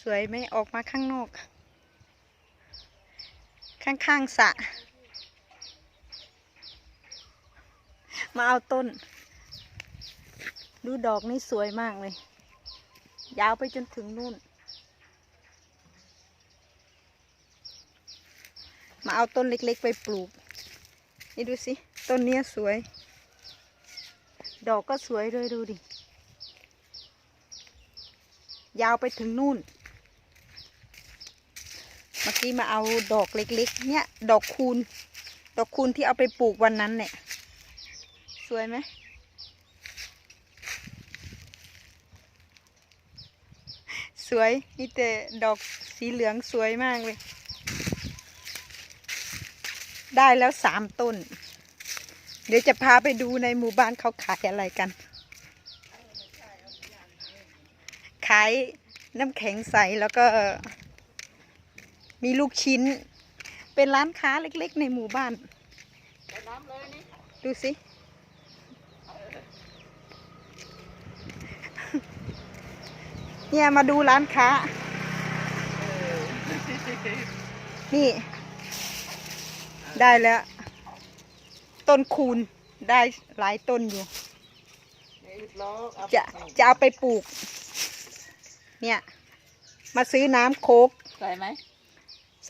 สวยไหมออกมาข้างนอก ข้างๆสะ มาเอาต้น ดูดอกนี่สวยมากเลย ยาวไปจนถึงนู่น มาเอาต้นเล็กๆไปปลูก นี่ดูสิ ต้นเนี้ยสวย ดอกก็สวยเลยดูดิยาวไปถึงนู่น เมื่อกี้มาเอาดอกเล็กๆ เนี่ย ดอกคูณ ดอกคูณที่เอาไปปลูกวันนั้นเนี่ย สวยไหมสวยนี่แต่ดอกสีเหลืองสวยมากเลย ได้แล้วสามต้น เดี๋ยวจะพาไปดูในหมู่บ้านเขาขายอะไรกัน ขายน้ำแข็งใสแล้วก็ มีลูกชิ้น เป็นร้านค้าเล็กๆ ในหมู่บ้าน ดูสิ เนี่ยมาดูร้านค้า นี่ ได้แล้ว ต้นคูณได้หลายต้นอยู่ จะจะเอาไปปลูก เนี่ย มาซื้อน้ำโคกใส่ไหม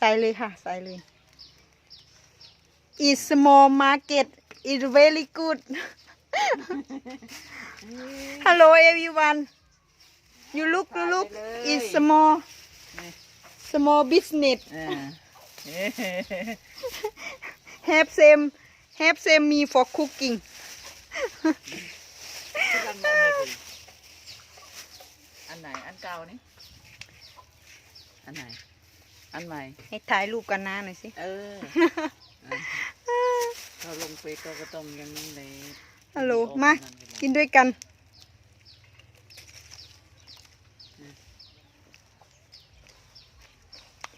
ใส่เลยค่ะ ใส่เลย is small market is very good hello everyone you look you look is small small business อ่า have same have same me for cooking อันไหน อันเก่านี่ อันไหนอันใหม่ ให้ถ่ายรูปกันนะหน่อยสิ เออเราลงเฟซก็ก็ต้องอยังนี้เลยฮัลโหลมา กินด้วยกัน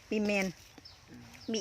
มีแมนมี